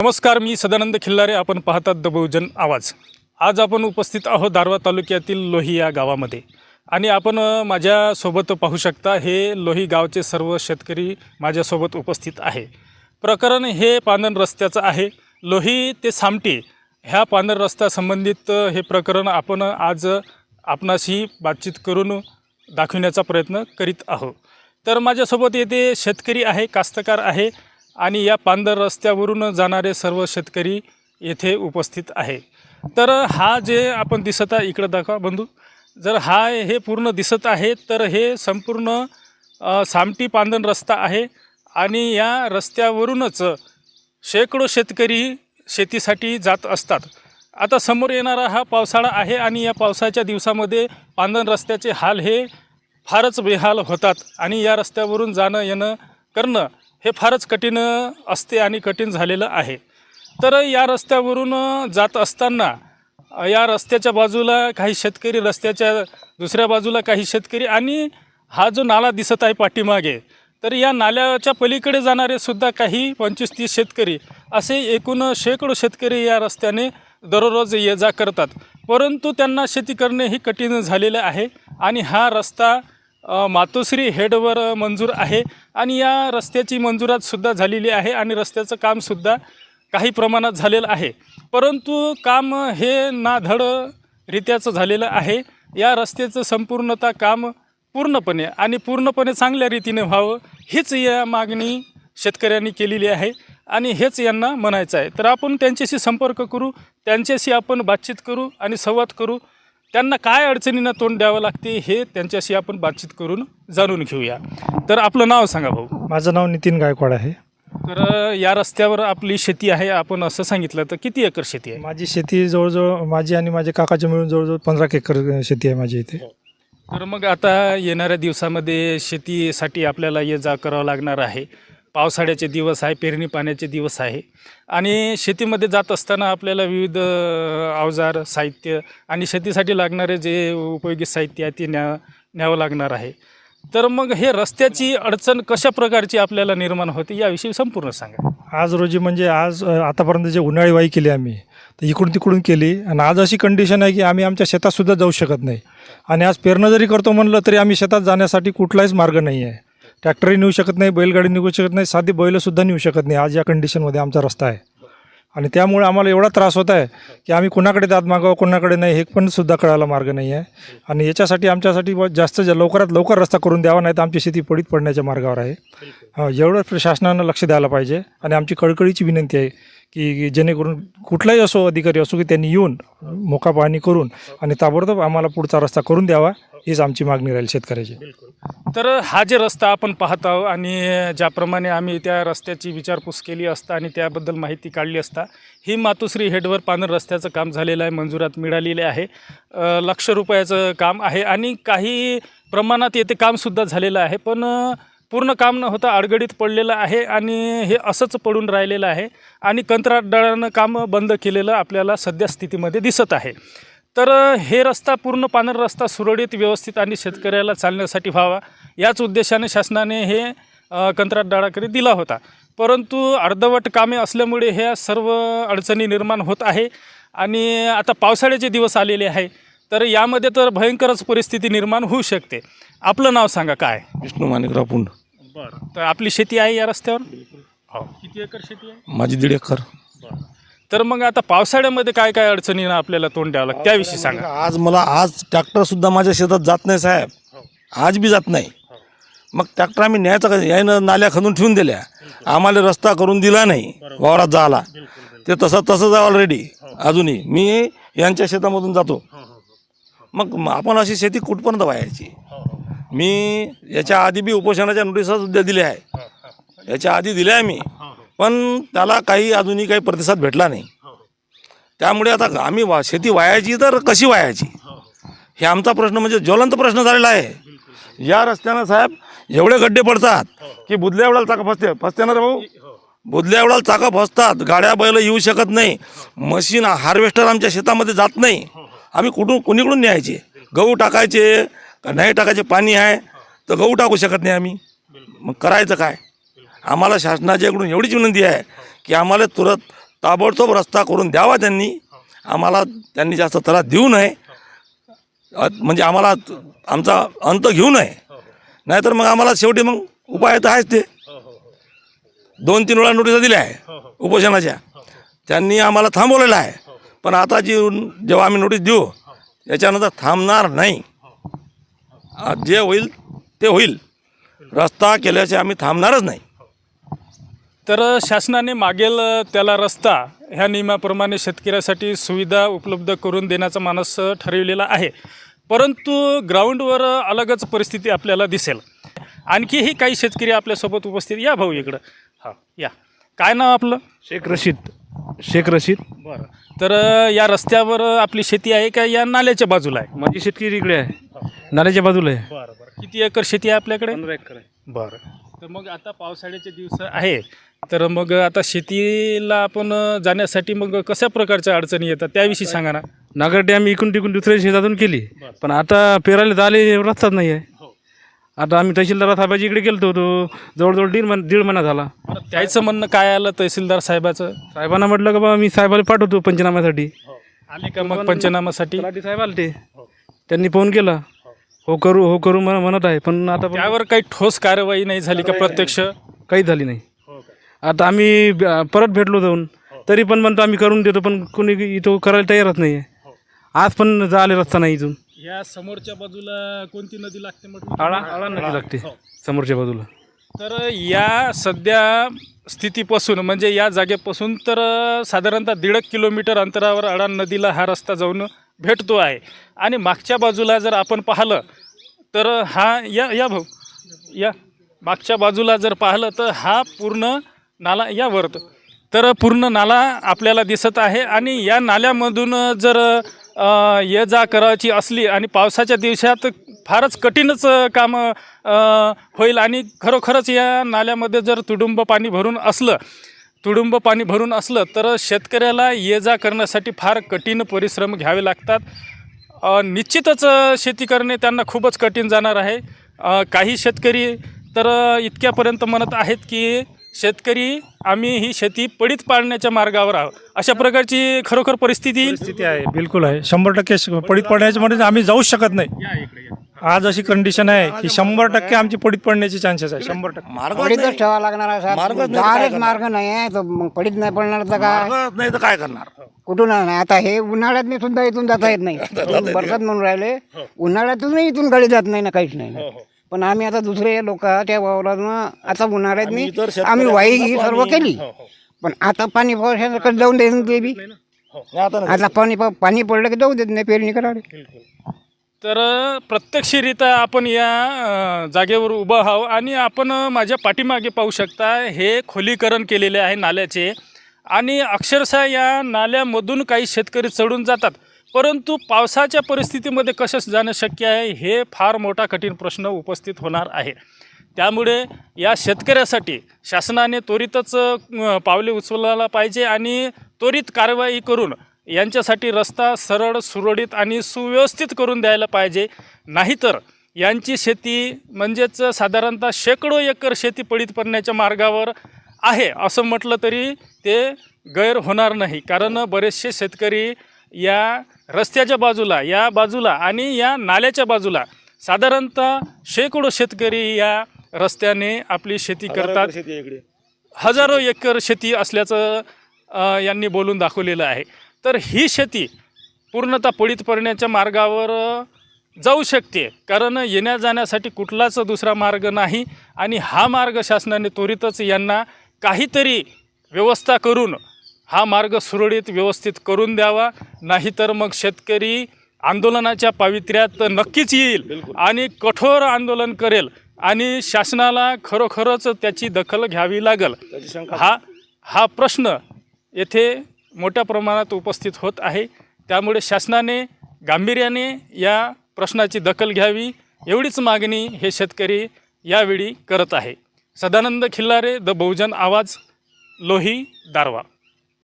नमस्कार मी सदानंद खिल्लारे. आपण पाहतात द बहुजन आवाज. आज आपण उपस्थित आहोत दारवा तालुक्यातील लोही या गावामध्ये. आणि आपण माझ्यासोबत पाहू शकता हे लोही गावचे सर्व शेतकरी माझ्यासोबत उपस्थित आहे. प्रकरण हे पानन रस्त्याचं आहे. लोही ते सामटी ह्या पांदन रस्त्यासंबंधित हे प्रकरण आपण आज आपणाशी बातचीत करून दाखविण्याचा प्रयत्न करीत आहोत. तर माझ्यासोबत येथे शेतकरी आहे कास्तकार आहे. आणि या पांदर रस्त्यावरून जाणारे सर्व शेतकरी येथे उपस्थित आहे. तर हा जे आपण दिसत आहे इकडं दाखवा बंधू. जर हा हे पूर्ण दिसत आहे तर हे संपूर्ण सामटी पांदन रस्ता आहे आणि या रस्त्यावरूनच शेकडो शेतकरी शेतीसाठी जात असतात. आता समोर येणारा हा पावसाळा आहे आणि या पावसाच्या दिवसामध्ये पांदन रस्त्याचे हाल हे फारच बेहाल होतात आणि या रस्त्यावरून जाणं येणं करणं हे फारच कठीण असते आणि कठीण झालेलं आहे. तर या रस्त्यावरून जात असताना या रस्त्याच्या बाजूला काही शेतकरी रस्त्याच्या दुसऱ्या बाजूला काही शेतकरी आणि हा जो नाला दिसत आहे पाठीमागे तर या नाल्याच्या पलीकडे जाणारे सुद्धा काही पंचवीस तीस शेतकरी असे एकूण शेकडो शेतकरी या रस्त्याने दररोज ये जा करतात. परंतु त्यांना शेती करणे ही कठीण झालेलं आहे आणि हा रस्ता मातोश्री हेडवर मंजूर आहे आणि या रस्त्याची मंजुरातसुद्धा झालेली आहे आणि रस्त्याचं कामसुद्धा काही प्रमाणात झालेलं आहे. परंतु काम हे नाधड रित्याचं झालेलं आहे. या रस्त्याचं संपूर्णता काम पूर्णपणे आणि पूर्णपणे चांगल्या रीतीने व्हावं हीच या मागणी शेतकऱ्यांनी केलेली आहे आणि हेच यांना म्हणायचं आहे. तर आपण त्यांच्याशी संपर्क करू त्यांच्याशी आपण बातचीत करू आणि संवाद करू. त्यांना काय अडचणींना तोंड द्यावं लागते हे त्यांच्याशी आपण बातचीत करून जाणून घेऊया. तर आपलं नाव सांगा भाऊ. माझं नाव नितीन गायकवाड आहे. तर या रस्त्यावर आपली शेती आहे आपण असं सांगितलं तर किती एकर शेती आहे? माझी शेती जवळजवळ माझी आणि माझ्या काकाची मिळून जवळजवळ पंधरा एकर शेती आहे माझी इथे. तर मग आता येणाऱ्या दिवसामध्ये शेतीसाठी आपल्याला ये जा करावं लागणार आहे. पावसाळ्याचे दिवस आहे पेरणी पाण्याचे दिवस आहे. आणि शेतीमध्ये जात असताना आपल्याला विविध अवजार साहित्य आणि शेतीसाठी लागणारे जे उपयोगी साहित्य आहे ते न्या न्यावं लागणार आहे. तर मग हे रस्त्याची अडचण कशा प्रकारची आपल्याला निर्माण होते याविषयी संपूर्ण सांगा. आज रोजी म्हणजे आज आतापर्यंत जे उन्हाळी वाई केली आम्ही तर इकडून तिकडून केली. आणि आज अशी कंडिशन आहे की आम्ही आमच्या शेतातसुद्धा जाऊ शकत नाही. आणि आज पेरणं जरी करतो म्हणलं तरी आम्ही शेतात जाण्यासाठी कुठलाच मार्ग नाही आहे ट्रॅक्टरही नेऊ शकत नाही बैलगाडी निघू शकत नाही साधी बैलसुद्धा नेऊ शकत नाही. आज या कंडिशनमध्ये आमचा रस्ता आहे. आणि त्यामुळे आम्हाला एवढा त्रास होत आहे की आम्ही कुणाकडे दाद मागावं कोणाकडे नाही हे पण सुद्धा कळायला मार्ग नाही आहे. आणि याच्यासाठी आमच्यासाठी जास्त लवकरात लवकर रस्ता करून द्यावा नाही तर आमची शेती पडीत पडण्याच्या मार्गावर आहे. हा, एवढं प्रशासनानं लक्ष द्यायला पाहिजे. आणि आमची कळकळीची विनंती आहे की जेणेकरून कुठलाही असो अधिकारी असो की त्यांनी येऊन मोका पाहणी करून आणि ताबडतोब आम्हाला पुढचा रस्ता करून द्यावा हीच आमची मागणी राहील शेतकऱ्याची. तर हा जे रस्ता आपण पाहत आहोत आणि ज्याप्रमाणे आम्ही त्या रस्त्याची विचारपूस केली असता आणि त्याबद्दल माहिती काढली असता ही मातोश्री हेडवर पानर रस्त्याचं काम झालेलं आहे मंजुरात मिळालेले आहे. लक्ष रुपयाचं काम आहे आणि काही प्रमाणात येथे कामसुद्धा झालेलं आहे. पण पूर्ण काम न होता अडगडीत पडलेलं आहे आणि हे असंच पडून राहिलेलं आहे आणि कंत्राटदारानं काम बंद केलेलं आपल्याला सध्या स्थितीमध्ये दिसत आहे. तर हे रस्ता पूर्ण पानर रस्ता सुरळीत व्यवस्थित आणि शेतकऱ्याला चालण्यासाठी व्हावा याच उद्देशाने शासनाने हे कंत्राटदाराकडे दिला होता. परंतु अर्धवट कामे असल्यामुळे ह्या सर्व अडचणी निर्माण होत आहे आणि आता पावसाळ्याचे दिवस आलेले आहे. तर यामध्ये तर भयंकरच परिस्थिती निर्माण होऊ शकते. आपलं नाव सांगा काय? विष्णू माणिकराव पुंड. बरं. तर आपली शेती आहे या रस्त्यावर? हो. किती एकर शेती आहे? माझी दीड एकर. तर मग आता पावसाळ्यामध्ये काय काय अडचणींना आपल्याला तोंड द्यावं लागतं? त्याविषयी सांगा. आज मला आज ट्रॅक्टर सुद्धा माझ्या शेतात जात नाही साहेब. आज बी जात नाही. मग ट्रॅक्टर आम्ही न्यायचा का यानं नाल्या खणून ठेवून दिल्या. आम्हाला रस्ता करून दिला नाही. वावरात जायला. ते तसं तसंच आहे ऑलरेडी अजूनही. मी यांच्या शेतामधून जातो. मग म- आपण अशी शेती कुठपर्यंत व्हायची? मी याच्या आधी बी उपोषणाच्या नोटिसा सुद्धा दिल्या आहे. याच्या आधी दिल्या आहे मी. पण त्याला काही अजूनही काही प्रतिसाद भेटला नाही. त्यामुळे आता आम्ही वा शेती वायाची तर कशी वायाची? हे आमचा प्रश्न म्हणजे ज्वलंत प्रश्न झालेला आहे. या रस्त्यानं साहेब एवढे गड्डे पडतात की बुधल्या एवढ्याला चाका फसते फसते ना रे भाऊ? बुधल्या एवढ्याला चाका फसतात. गाड्या बैल येऊ शकत नाही. मशीन हार्वेस्टर आमच्या शेतामध्ये जात नाही. आम्ही कुठून कुणीकडून न्यायचे? गहू टाकायचे का नाही टाकायचे पाणी आहे तर गहू टाकू शकत नाही आम्ही. मग करायचं काय? आम्हाला शासनाच्याकडून एवढीच विनंती आहे की आम्हाला तुरंत ताबडतोब रस्ता करून द्यावा त्यांनी. आम्हाला त्यांनी जास्त त्रास देऊ नये. म्हणजे आम्हाला आमचा अंत घेऊ नये. नाहीतर मग आम्हाला शेवटी मग उपाय तर आहेच ते. दोन तीन वेळा नोटिसा दिल्या आहे उपोषणाच्या. त्यांनी आम्हाला थांबवलेलं आहे. पण आता जी जेव्हा आम्ही नोटीस देऊ याच्यानंतर थांबणार नाही. जे होईल ते होईल. रस्ता केल्याशिवाय आम्ही थांबणारच नाही. तर शासनाने मागेल त्याला रस्ता ह्या नियमाप्रमाणे शेतकऱ्यासाठी सुविधा उपलब्ध करून देण्याचा मानस ठरविलेला आहे. परंतु ग्राउंडवर अलगच परिस्थिती आपल्याला दिसेल. आणखीही काही शेतकरी आपल्यासोबत उपस्थित या भाऊ इकडं. हां या. काय नाव आपलं? शेख रशीद. शेख रशीद. बरं. तर या रस्त्यावर आपली शेती आहे का? या नाल्याच्या बाजूला आहे? माझी शेतकरी इकडे आहे. नाल्याच्या बाजूला आहे. बरं बरं. किती एकर शेती आहे आपल्याकडे? पंधरा एकर आहे. बरं. तर मग आता पावसाळ्याचे दिवस आहे. तर मग आता शेतीला आपण जाण्यासाठी मग कशा प्रकारच्या अडचणी येतात त्याविषयी सांगा ना. नागरटे आम्ही इकडून तिकडून दुसऱ्या शेतातून केली. पण आता पेरायला झाले रस्ताच नाही आहे आता आम्ही तहसीलदार साहेबाची इकडे गेलतो होतो. जवळजवळ दीड महिना दीड महिना झाला. बरं, त्याचं म्हणणं काय आलं तहसीलदार साहेबाचं? साहेबांना म्हटलं का बा मी साहेबाला पाठवतो पंचनाम्यासाठी. आले का मग पंचनामासाठी तलाठी साहेब आले ते त्यांनी फोन केला. हो करू हो करू म्हण- म्हणत आहे. पण आता पण त्यावर काही ठोस कारवाई नाही झाली का प्रत्यक्ष? काहीच झाली नाही. आता आम्ही ब- परत भेटलो जाऊन. तरी पण म्हणतो आम्ही करून देतो पण कोणी इथं करायला तयारच नाही आहे आज पण झाले रस्ता नाही इथून. या समोरच्या बाजूला कोणती नदी लागते म्हटलं? आळा आळा नदी लागते. समोरच्या बाजूला. तर या सध्या स्थितीपासून म्हणजे या जागेपासून तर साधारणतः दीड एक किलोमीटर अंतरावर अडाण नदीला हा रस्ता जाऊन भेटतो आहे. आणि मागच्या बाजूला जर आपण पाहिलं तर हा या या भाऊ या मागच्या बाजूला जर पाहिलं तर हा पूर्ण नाला या वरत तर पूर्ण नाला आपल्याला दिसत आहे आणि या नाल्यामधून जर ये जा करायची असली आणि पावसाच्या दिवसात फारच कठीणच काम होईल आणि खरोखरच या नाल्यामध्ये जर तुडुंब पाणी भरून असलं तुडुंब पाणी भरून असलं तर शेतकऱ्याला ये जा करण्यासाठी फार कठीण परिश्रम घ्यावे लागतात. निश्चितच शेती करणे त्यांना खूपच कठीण जाणार आहे. काही शेतकरी तर इतक्यापर्यंत म्हणत आहेत की शेतकरी आम्ही ही शेती पडीत पाडण्याच्या मार्गावर आहोत. अशा प्रकारची खरोखर परिस्थिती स्थिती आहे बिलकुल आहे. शंभर टक्के श- पडीत पडण्याच्या मध्ये आम्ही जाऊच शकत नाही. आज अशी कंडिशन आहे की शंभर टक्के आमची पडीत पडण्याचे चान्सेस आहे. शंभर टक्के. मार्ग पडीतच ठेवा लागणार आहे साहेब. मार्गच नाही तर करणार? मार्ग नाही आहे. तर मग पडीत नाही पडणार तर काय? मार्ग नाही तर काय करणार? कुठून नाही आता हे उन्हाळ्यात मी सुद्धा इथून जाता येत नाही. बरसात म्हणून राहिले. उन्हाळ्यातूनही इथून गाडी जात नाही ना काहीच नाही पण आम्ही आता दुसरे लोक त्या वावरातून आता उन्हाळ्यात आम्ही वाई ही सर्व केली. पण आता पाणी पावसाचं जाऊन देत नाही ते बी? नाही, आता पाणी प- पाणी पडलं की जाऊ देत नाही पेरणी करायला तर प्रत्यक्षरित्या आपण या जागेवर उभं आहोत आणि आपण माझ्या पाठीमागे पाहू शकता हे खोलीकरण केलेले आहे नाल्याचे. आणि अक्षरशः या नाल्यामधून काही शेतकरी चढून जातात. परंतु पावसाच्या परिस्थितीमध्ये कसं जाणं शक्य आहे हे फार मोठा कठीण प्रश्न उपस्थित होणार आहे. त्यामुळे या शेतकऱ्यासाठी शासनाने त्वरितच पावले उचलायला पाहिजे आणि त्वरित कारवाई करून यांच्यासाठी रस्ता सरळ सुरळीत आणि सुव्यवस्थित करून द्यायला पाहिजे. नाहीतर यांची शेती म्हणजेच साधारणतः शेकडो एकर शेती पडीत पडण्याच्या मार्गावर आहे असं म्हटलं तरी ते गैर होणार नाही. कारण बरेचसे शेतकरी या रस्त्याच्या बाजूला या बाजूला आणि या नाल्याच्या बाजूला साधारणतः शेकडो शेतकरी या रस्त्याने आपली शेती करतात. हजारो एकर शेती असल्याचं यांनी बोलून दाखवलेलं आहे. तर ही शेती पूर्णतः पडीत पडण्याच्या मार्गावर जाऊ शकते. कारण येण्या जाण्यासाठी कुठलाच दुसरा मार्ग नाही आणि हा मार्ग शासनाने त्वरितच यांना काहीतरी व्यवस्था करून हा मार्ग सुरळीत व्यवस्थित करून द्यावा. नाहीतर मग शेतकरी आंदोलनाच्या पावित्र्यात नक्कीच येईल आणि कठोर आंदोलन करेल आणि शासनाला खरोखरच त्याची दखल घ्यावी लागल. हा हा प्रश्न येथे मोठ्या प्रमाणात उपस्थित होत आहे. त्यामुळे शासनाने गांभीर्याने या प्रश्नाची दखल घ्यावी. एवढीच मागणी हे शेतकरी यावेळी करत आहे. सदानंद खिल्लारे द बहुजन आवाज लोही दारवा